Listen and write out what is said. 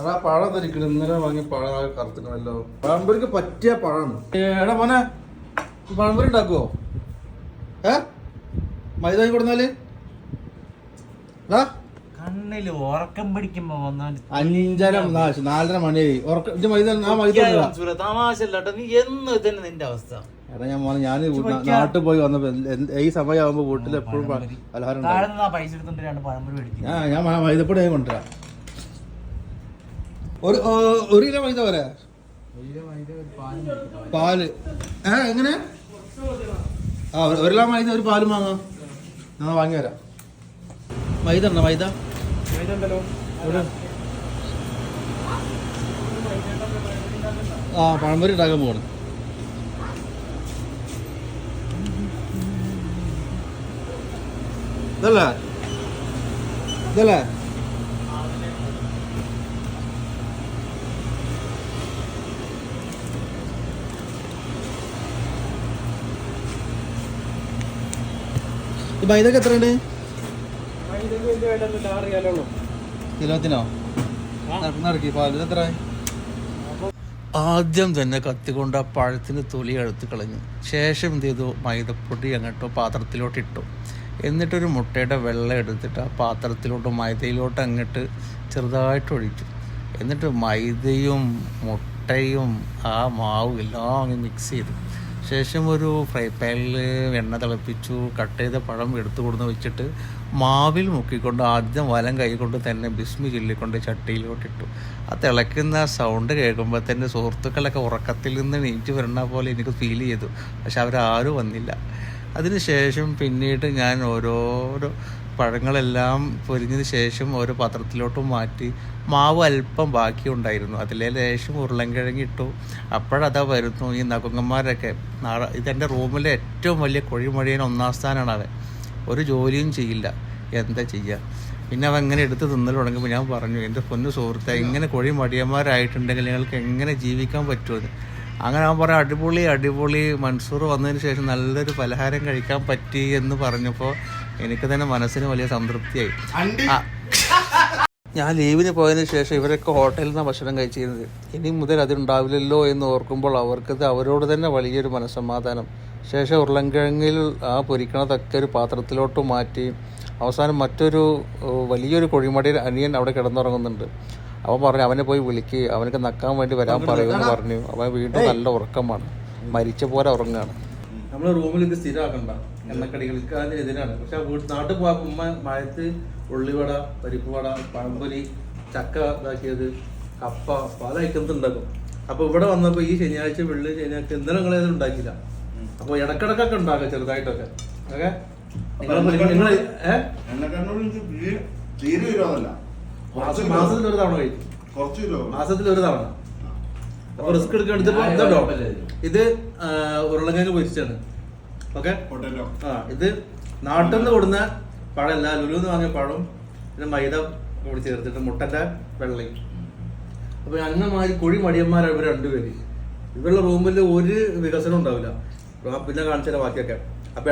അതാ പഴം ധരിക്കണം ഇന്നലെ വാങ്ങിയ പഴം കറുത്തിക്കണല്ലോ പഴംപൊരിക്ക് പറ്റിയ പഴം. എടാ മോനെ പഴംപൊരി ഉണ്ടാക്കുവോ? ഏ? മൈദ വാങ്ങി കൊടുന്നാൽ? എടാ. കണ്ണിൽ ഉറക്കം പിടിക്കുമ്പോ അഞ്ചര നാലര മണിയായി. ഉറക്കം ഇജ്ജ് മൈദ ആ മൈദ ഇടുക. തമാശ അല്ലാട്ടോ നീ എന്ന് തന്നെ നിന്റെ അവസ്ഥ. എടാ ഞാൻ മോനെ ഞാൻ നാട്ടിൽ പോയി വന്നപ്പോ ഈ സമയമാകുമ്പോ വീട്ടിൽ എപ്പോഴും പലഹാരം ഞാൻ മൈദപ്പൊടി നിന്ന് ആ പൈസ എടുത്തോണ്ട് രണ്ട് പഴംപൊരി മേടിക്കും ഞാൻ ഞാൻ മ- മൈദപ്പൊടി ഞാൻ കൊണ്ടുവരാം ഒരു ഒരു കിലോ മൈദ പോരെ? പാൽ. ഏ എങ്ങനെ? ആ ഒരു- കിലോ മൈദ ഒരു പാലും വാങ്ങാം. ഞാൻ വാങ്ങി വരാം. മൈദ ഉണ്ടോ മൈദ? ഇവിടെ. ആ പഴംപൊരി ഉണ്ടാക്കാൻ പോകണം ഇതല്ലേ? ഇതല്ലേ? ഈ മൈദക്ക് എത്രയുണ്ട്? കിലോത്തിനോ? നടക്കി പാൽ എത്ര? ആദ്യം തന്നെ കത്തിക്കൊണ്ട് ആ പഴത്തിന് തൊലി എടുത്ത് കളഞ്ഞു. ശേഷം എന്ത് ചെയ്തു? മൈദപ്പൊടി അങ്ങോട്ട് പാത്രത്തിലോട്ട് ഇട്ടു. എന്നിട്ടൊരു മുട്ടയുടെ വെള്ളം എടുത്തിട്ട് ആ പാത്രത്തിലോട്ട് മൈദയിലോട്ട് അങ്ങോട്ട് ചെറുതായിട്ട് ഒഴിച്ചു. എന്നിട്ട് മൈദയും മുട്ടയും ആ മാവും എല്ലാം അങ്ങ് മിക്സ് ചെയ്തു. ശേഷം ഒരു ഫ്രൈ പാനിൽ എണ്ണ തിളപ്പിച്ചു കട്ട് ചെയ്ത പഴം എടുത്തു കൊടുന്ന് വെച്ചിട്ട് മാവിൽ മുക്കിക്കൊണ്ട് ആദ്യം വലം കൈകൊണ്ട് തന്നെ ബിസ്മി ചൊല്ലിക്കൊണ്ട് ചട്ടിയിലോട്ടിട്ടു ആ തിളയ്ക്കുന്ന സൗണ്ട് കേൾക്കുമ്പോൾ തന്നെ സുഹൃത്തുക്കളൊക്കെ ഉറക്കത്തിൽ നിന്ന് എണീറ്റ് വരണ പോലെ എനിക്ക് ഫീൽ ചെയ്തു. പക്ഷെ അവരാരും വന്നില്ല. അതിനുശേഷം പിന്നീട് ഞാൻ ഓരോരോ പഴങ്ങളെല്ലാം പൊരിഞ്ഞതിന് ശേഷം ഓരോ പാത്രത്തിലോട്ട് മാറ്റി മാവ് അല്പം ബാക്കി ഉണ്ടായിരുന്നു അതിലെ ലേശം ഉരുളൻകിഴങ്ങ് ഇട്ടു അപ്പോഴതാ വരുന്നു ഈ നകുങ്ങന്മാരൊക്കെ. ഇതെന്റെ റൂമിലെ ഏറ്റവും വലിയ കുഴിമൊഴിയൻ ഒന്നാം സ്ഥാനമാണ് അവൻ. ഒരു ജോലിയും ചെയ്യില്ല. എന്താ ചെയ്യുക പിന്നെ അവൻ എങ്ങനെ എടുത്ത് തിന്നൽ തുടങ്ങുമ്പോൾ ഞാൻ പറഞ്ഞു എന്റെ പൊന്നു സുഹൃത്തെ ഇങ്ങനെ കൊഴി മടിയന്മാരായിട്ടുണ്ടെങ്കിൽ നിങ്ങൾക്ക് എങ്ങനെ ജീവിക്കാൻ പറ്റുമെന്ന്? അങ്ങനെ അവൻ പറഞ്ഞു അടിപൊളി അടിപൊളി. മൻസൂർ വന്നതിന് ശേഷം നല്ലൊരു പലഹാരം കഴിക്കാൻ പറ്റി എന്ന് പറഞ്ഞപ്പോൾ എനിക്ക് തന്നെ മനസ്സിന് വലിയ സംതൃപ്തിയായി. ഞാൻ ലീവിന് പോയതിനു ശേഷം ഇവരൊക്കെ ഹോട്ടലിൽ നിന്നാണ് ഭക്ഷണം കഴിച്ചിരുന്നത്. ഇനി മുതൽ അതുണ്ടാവില്ലല്ലോ എന്ന് ഓർക്കുമ്പോൾ അവർക്ക് അവരോട് തന്നെ വലിയൊരു മനസ്സമാധാനം. ശേഷം ഉരുളൻകിഴങ്ങിൽ ആ പൊരിക്കണതൊക്കെ ഒരു പാത്രത്തിലോട്ട് മാറ്റി. അവസാനം മറ്റൊരു വലിയൊരു കുഴിമടിയിൽ അനിയൻ അവിടെ കിടന്നുറങ്ങുന്നുണ്ട്. അവൻ പറഞ്ഞു അവനെ പോയി വിളിക്ക്. അവനക്ക് നക്കാൻ വേണ്ടി വരാൻ പറയുമെന്ന് പറഞ്ഞു. അവൻ വീണ്ടും നല്ല ഉറക്കമാണ്. മരിച്ച പോലെ ഉറങ്ങാണ് നമ്മൾ റൂമിൽ ഇത് സ്ഥിരമാക്കണ്ട. എണ്ണക്കടികൾക്ക് അതിനെതിരാണ്. പക്ഷെ നാട്ടിൽ പോകുമ്പോൾ ഉമ്മ മഴത്ത് ഉള്ളിവട പരിപ്പ് വട പഴംപൊരി ചക്ക ഇതാക്കിയത് കപ്പ പല ഐറ്റംസ് ഉണ്ടാക്കും. അപ്പോൾ ഇവിടെ വന്നപ്പോൾ ഈ ശനിയാഴ്ച വെള്ളി ശനിയാഴ്ച ഇന്നലെ നിങ്ങളത് ഉണ്ടാക്കിയില്ല. അപ്പോൾ ഇടക്കിടക്കൊക്കെ ഉണ്ടാക്കുക ചെറുതായിട്ടൊക്കെ. ഓക്കെ? നിങ്ങൾ മാസത്തിൽ ഒരു തവണ കഴിക്കും. വിരോധം. മാസത്തിൽ ഒരു തവണ. അപ്പൊ റിസ്ക് എടുക്കാൻ എടുത്തപ്പോ ഇത്. ഉരുളങ്ങ ഉരുളക്കിഴങ്ങ് പൊരിച്ചാണ് ഓക്കെ? പൊട്ടറ്റോ ആ ഇത് നാട്ടിൽ നിന്ന് കൊടുന്ന പഴമല്ല ലുലുന്ന് വാങ്ങിയ പഴം പിന്നെ മൈദ കൂടി ചേർത്തിട്ട് മുട്ടന്റെ വെള്ളയും. അപ്പൊ അങ്ങന്മാര് കുഴി മടിയന്മാരാണ് ഇവർ രണ്ടുപേര്. ഇവരുടെ റൂമിൽ ഒരു വികസനം ഉണ്ടാവില്ല. പിന്നെ കാണിച്ചാൽ ബാക്കിയൊക്കെ. അപ്പൊ